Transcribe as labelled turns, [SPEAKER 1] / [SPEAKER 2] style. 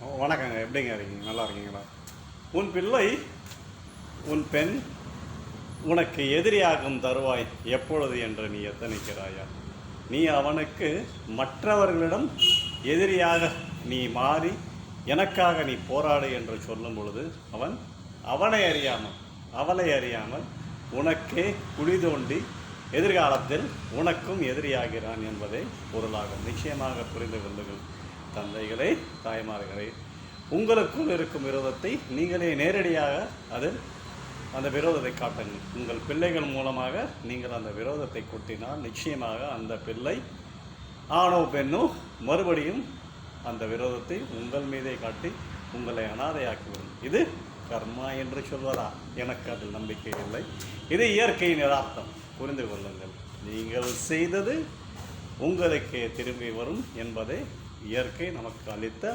[SPEAKER 1] வணக்கங்க எப்படிங்க இருக்கீங்க? நல்லா இருக்கீங்களா? உன் பிள்ளை உன் பெண் உனக்கு எதிரியாகும் தருவாய் எப்பொழுது என்று நீ எத்தனைக்கிறாயா? நீ அவனுக்கு மற்றவர்களிடம் எதிரியாக நீ மாறி எனக்காக நீ போராடு என்று சொல்லும் பொழுது அவன் அவனை அறியாமல் அவளை அறியாமல் உனக்கே குழி தோண்டி எதிர்காலத்தில் உனக்கும் எதிரியாகிறான் என்பதே பொருளாகும் நிச்சயமாக புரிந்து கொள்ளுங்கள். தந்தைகளே தாய்மார்களே உங்களுக்குள் இருக்கும் விரோதத்தை நீங்களே நேரடியாக அதில் அந்த விரோதத்தை காட்டுங்கள். உங்கள் பிள்ளைகள் மூலமாக நீங்கள் அந்த விரோதத்தை கொட்டினால் நிச்சயமாக அந்த பிள்ளை ஆணோ பெண்ணோ மறுபடியும் அந்த விரோதத்தை உங்கள் மீதே காட்டி உங்களை அனாதையாக்கிவிடும். இது கர்மா என்று சொல்வதா? எனக்கு அதில் நம்பிக்கை இல்லை. இது இயற்கையின் யதார்த்தம். புரிந்து கொள்ளுங்கள். நீங்கள் செய்தது உங்களுக்கே திரும்பி வரும் என்பதை இயற்கை நமக்கு அளித்த